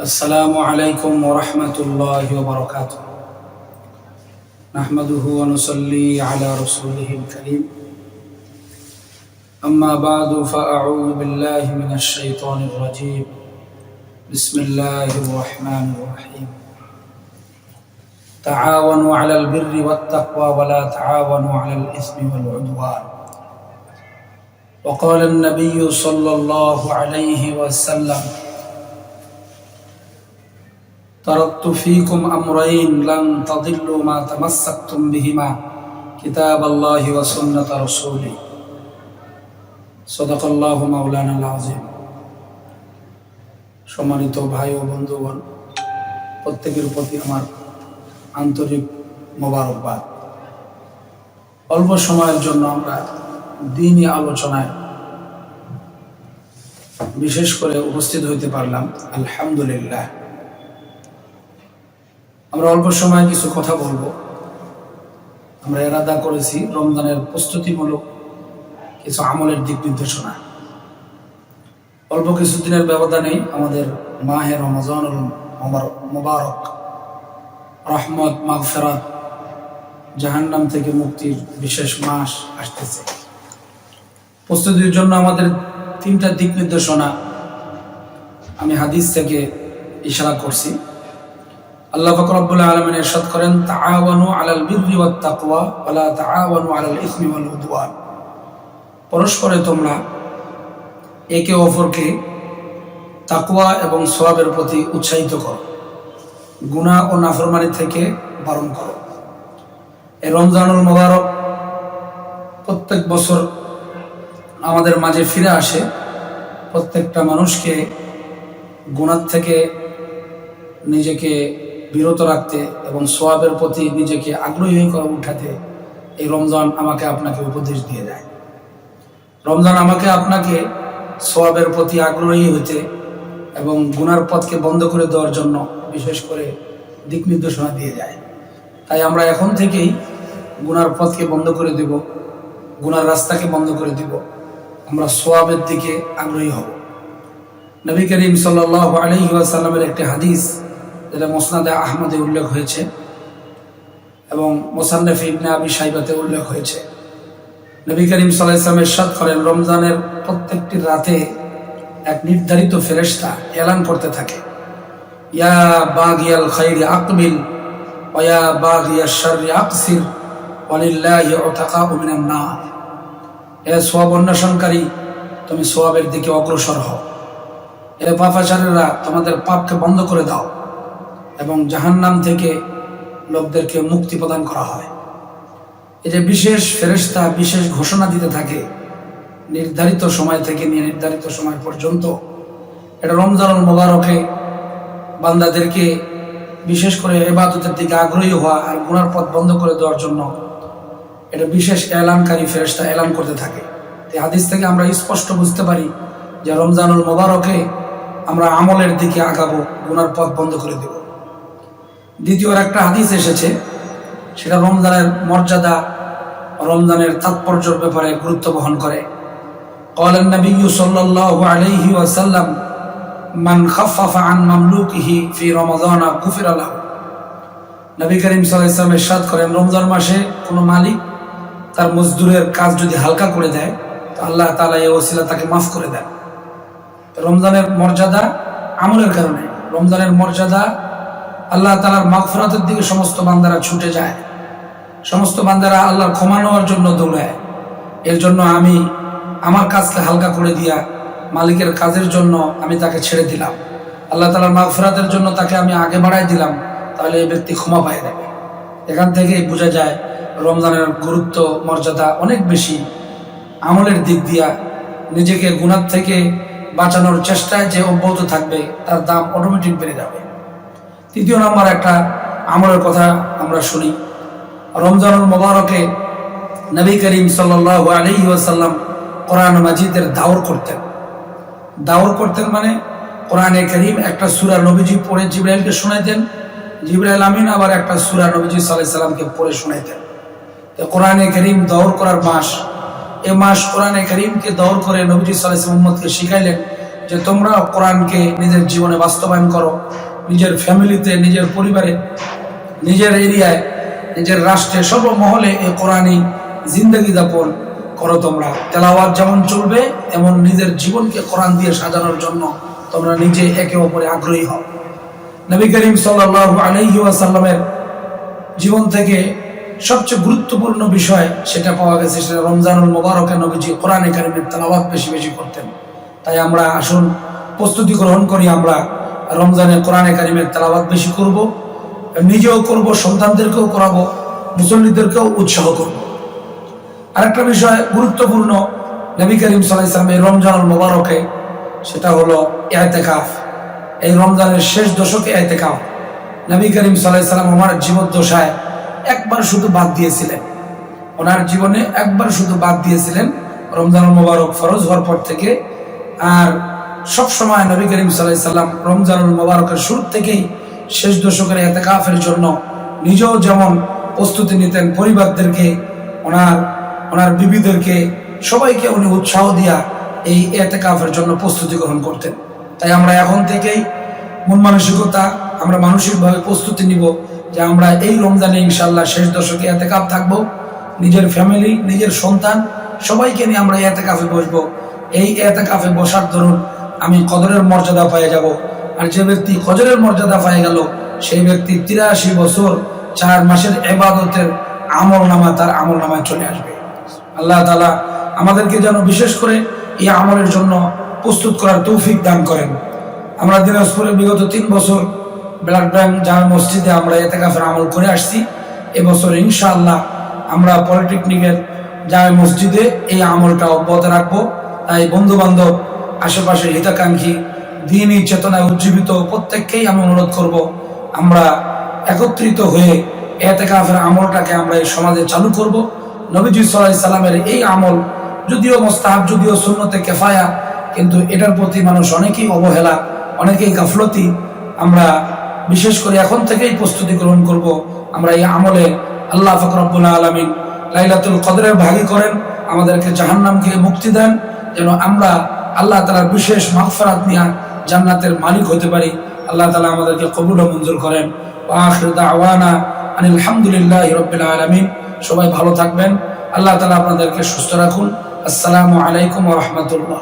السلام عليكم ورحمة الله وبركاته. نحمده ونصلي على رسوله الكريم. أما بعد فأعوذ بالله من الشيطان الرجيم. بسم الله الرحمن الرحيم. تعاونوا على البر والتقوى ولا تعاونوا على الإثم والعدوان. وقال النبي صلى الله عليه وسلم تركت فيكم أمرين لن تضلوا ما تمسكتم بهما كتاب الله وسنة رسوله صدق الله مولانا العظيم সম্মানিত ভাই ও বন্ধুগণ প্রত্যেকের প্রতি আমার আন্তরিক মোবারকবাদ অল্প সময়ের জন্য আমরা দিনই আলোচনায় বিশেষ করে উপস্থিত হইতে পারলাম। আলহামদুলিল্লাহ। আমরা অল্প সময় কিছু কথা বলব। আমরা এরাদা করেছি রমজানের প্রস্তুতিমূলক কিছু আমলের দিক নির্দেশনা। অল্প কিছুদিনের ব্যবধানে আমাদের মাহের রমজানুল মোবারক, রহমত, মাগফেরাত জাহান্নাম থেকে মুক্তির বিশেষ মাস আসতেছে। প্রস্তুতির জন্য আমাদের তিনটা দিক নির্দেশনা আমি হাদিস থেকে ইশারা করছি। আল্লাহ ফকরবুল আলমিন এরশাদ করেন, তাআওয়ানু আলাল বিররি ওয়াত তাকওয়া ওয়ালা তাআওয়ানু আলাল ইসমি ওয়াল উদওয়ান। পরস্পরে তোমরা একে অপরকে তাকওয়া এবং সওয়াবের প্রতি উৎসাহিত করো। গুনাহ ও নাফরমানি থেকে বারণ করো। এই রমজানুল মোবারক প্রত্যেক বছর আমাদের মাঝে ফিরে আসে, প্রত্যেকটা মানুষকে গুণার থেকে নিজেকে বিরত রাখতে এবং সোয়াবের প্রতি নিজেকে আগ্রহী করে উঠাতে এই রমজান আমাকে আপনাকে উপদেশ দিয়ে দেয়। রমজান আমাকে আপনাকে সোয়াবের প্রতি আগ্রহী হইতে এবং গুনার পথকে বন্ধ করে দেওয়ার জন্য বিশেষ করে দিক নির্দেশনা দিয়ে যায় তাই আমরা এখন থেকেই গুনার পথকে বন্ধ করে দিব গুনার রাস্তাকে বন্ধ করে দিব। আমরা সোয়াবের দিকে আগ্রহী হব। নবী করিম সাল্লাহ আলহি একটি হাদিস, যেটা মোসনাদে আহমদে উল্লেখ হয়েছে এবং মোসান্নফ ইবনে আবি সাইবাতে উল্লেখ হয়েছে। নবী করিম সাল্লাহ ইসলামের সাদ করেন, রমজানের প্রত্যেকটি রাতে এক নির্ধারিত ফেরেস্তা এলান করতে থাকে। ইয়া বাগিয়াল খাইরি আকবিল ওয়া বাগিয়া শাররি আকসির ওয়ালিল্লাহি নার। এ সোয়াব অন্বেষণকারী, তুমি সোয়াবের দিকে অগ্রসর হও। এ পাপাচারেরা তোমাদের পাপকে বন্ধ করে দাও এবং জাহান্নাম থেকে লোকদেরকে মুক্তি প্রদান করা হয়। এই যে বিশেষ ফেরেস্তা বিশেষ ঘোষণা দিতে থাকে, নির্ধারিত সময় থেকে নিয়ে নির্ধারিত সময় পর্যন্ত, এটা রমজানুল মোবারকে বান্দাদেরকে বিশেষ করে এবাদতের দিকে আগ্রহী হওয়া আর গুণার পথ বন্ধ করে দেওয়ার জন্য এটা বিশেষ এলানকারী ফেরেস্তা এলান করতে থাকে এই হাদিস থেকে আমরা স্পষ্ট বুঝতে পারি যে রমজানুল মোবারকে আমরা আমলের দিকে আগাবো গুনার পথ বন্ধ করে দেব দ্বিতীয় একটা হাদিস এসেছে সেটা রমজানের মর্যাদা রমজানের তাৎপর্যের ব্যাপারে গুরুত্ব বহন করে قال النبي صلى الله عليه وسلم من خفف عن مملوكه في رمضان غفر له নবী করিম সাল্লাল্লাহু আলাইহি ওয়াসাল্লাম ইরশাদ করেন রমজান মাসে কোনো মালিক তার মজদুরের কাজ যদি হালকা করে দেয়, তো আল্লাহ তালা এই ওসিলা তাকে মাফ করে দেন। রমজানের মর্যাদা আমলের কারণে, রমজানের মর্যাদা আল্লাহ তালার মাগফরাতের দিকে সমস্ত বান্দারা ছুটে যায়। সমস্ত বান্দারা আল্লাহর ক্ষমা নেওয়ার জন্য দৌড়ায়। এর জন্য আমি আমার কাজকে হালকা করে দিয়া মালিকের কাজের জন্য আমি তাকে ছেড়ে দিলাম। আল্লাহ তালার মাগফরাতের জন্য তাকে আমি আগে বাড়াই দিলাম, তাহলে এই ব্যক্তি ক্ষমা পায় দেবে। এখান থেকেই বোঝা যায় রমজানের গুরুত্ব, মর্যাদা অনেক বেশি। আমলের দিক দিয়া নিজেকে গুণার থেকে বাঁচানোর চেষ্টায় যে অব্যাহত থাকবে, তার দাম অটোমেটিক বেড়ে যাবে। তৃতীয় নম্বর একটা আমলের কথা আমরা শুনি। রমজানুল মোবারকে নবী করিম সাল্লাহ আলহি ওয়াসাল্লাম কোরআন মাজিদের দাওর করতেন। দাওর করতেন মানে কোরআনে করিম একটা সুরা নবীজি পড়ে জিব্রাইলকে শোনাইতেন, জিব্রাইল আমিন আবার একটা সুরা নবীজি সাল্লাহ সাল্লামকে পড়ে শোনাইতেন। কোরআনে করিম দৌড় করার মাস। এ মাস কোরআনে করিমকে দৌড় করে নবজি সাল্লাহ মোহাম্মদকে শিখাইলেন যে তোমরা কোরআনকে নিজের জীবনে বাস্তবায়ন করো, নিজের ফ্যামিলিতে, নিজের পরিবারে, নিজের এরিয়ায়, নিজের রাষ্ট্রে সর্বমহলে এ কোরআনই জিন্দগি যাপন করো তোমরা। তেলাওয়াত যেমন চলবে, তেমন নিজের জীবনকে কোরআন দিয়ে সাজানোর জন্য তোমরা নিজে একে অপরে আগ্রহী হও। নবী করিম সাল্লাহ আলহি আসাল্লামের জীবন থেকে সবচেয়ে গুরুত্বপূর্ণ বিষয় সেটা পাওয়া গেছে, সেটা রমজানুল মোবারকে নবীজি কোরআনে কারিমের তেলাওয়াত বেশি বেশি করতেন। তাই আমরা আসুন, প্রস্তুতি গ্রহণ করি আমরা রমজানে কোরআনে কারিমের তেলাওয়াত বেশি করব, নিজেও করব, সন্তানদেরকেও করাবো, মুসল্লিদেরকেও উৎসাহ করব। আরেকটা বিষয় গুরুত্বপূর্ণ, নবী করিম সাল্লাহ ইসলাম এই রমজানুল মোবারকে, সেটা হলো এতেকাফ। এই রমজানের শেষ দশকে এতেকাফ। নবী করিম সাল্লাহ সাল্লাম আমার জীবদ্দশায় একবার শুধু বাদ দিয়েছিলেন। ওনার জীবনে একবার শুধু বাদ দিয়েছিলেন, রমজান মোবারক ফরজ হওয়ার পর থেকে। আর সব সময় নবী করিম সাল্লাহ সাল্লাম রমজানুল মোবারকের শুরু থেকেই শেষ দশকের এতেকাফের জন্য নিজেও যেমন প্রস্তুতি নিতেন পরিবারদেরকে, ওনার ওনার বিবিদেরকে, সবাইকে উনি উৎসাহ দিয়া এই এতেকাফের জন্য প্রস্তুতি গ্রহণ করতেন। তাই আমরা এখন থেকেই মন মানসিকতা, আমরা মানসিকভাবে প্রস্তুতি নিব। যে আমরা এই রমজানে ইনশাল্লাহ শেষ দশকে এতে কাপ থাকব। নিজের ফ্যামিলি, নিজের সন্তান, সবাইকে নিয়ে আমরা এতেকাফে বসবো। এই এতেকাফে বসার দরুন আমি কদরের মর্যাদা পেয়ে যাব। আর যে ব্যক্তি কদরের মর্যাদা পেয়ে গেল, সেই ব্যক্তি তিরাশি বছর চার মাসের এবাদতের আমল নামা তার আমল নামায় চলে আসবে। আল্লাহ তালা আমাদেরকে যেন বিশেষ করে এই আমলের জন্য প্রস্তুত করার তৌফিক দান করেন। আমরা দিনাজপুরে বিগত তিন বছর ব্লাড ব্যাংক জামা মসজিদে আমরা এতেকাফের আমল করে আসছি। এবছর ইনশাআল্লাহ আমরা পলিটেকনিকের জামে মসজিদে এই আমলটা অব্যাহত রাখব। তাই বন্ধু বান্ধব আশেপাশে হিতাকাঙ্ক্ষী, দিনই চেতনায় উজ্জীবিত প্রত্যেককেই আমি অনুরোধ করব, আমরা একত্রিত হয়ে এতেকাফের আমলটাকে আমরা এই সমাজে চালু করব। নবীজি সাল্লাহ সাল্লামের এই আমল যদিও মোস্তাহাব, যদিও শূন্যতে কেফায়া, কিন্তু এটার প্রতি মানুষ অনেকেই অবহেলা, অনেকেই গাফলতি। আমরা বিশেষ করে এখন থেকেই প্রস্তুতি গ্রহণ করব। আমরা এই আমলে আল্লাহ ফকরবুল্লাহ আলমিন লাইলাতুল কদরের ভাগি করেন, আমাদেরকে জাহান্নামকে মুক্তি দেন, যেন আমরা আল্লাহ তালার বিশেষ মাগফরাত নিয়ে জান্নাতের মালিক হতে পারি। আল্লাহ তালা আমাদেরকে কবুল ও মঞ্জুর করেন। আওয়ানা আনিল হামদুলিল্লাহ রবিল আলমিন। সবাই ভালো থাকবেন। আল্লাহ তালা আপনাদেরকে সুস্থ রাখুন। আসসালামু আলাইকুম রহমতুল্লাহ।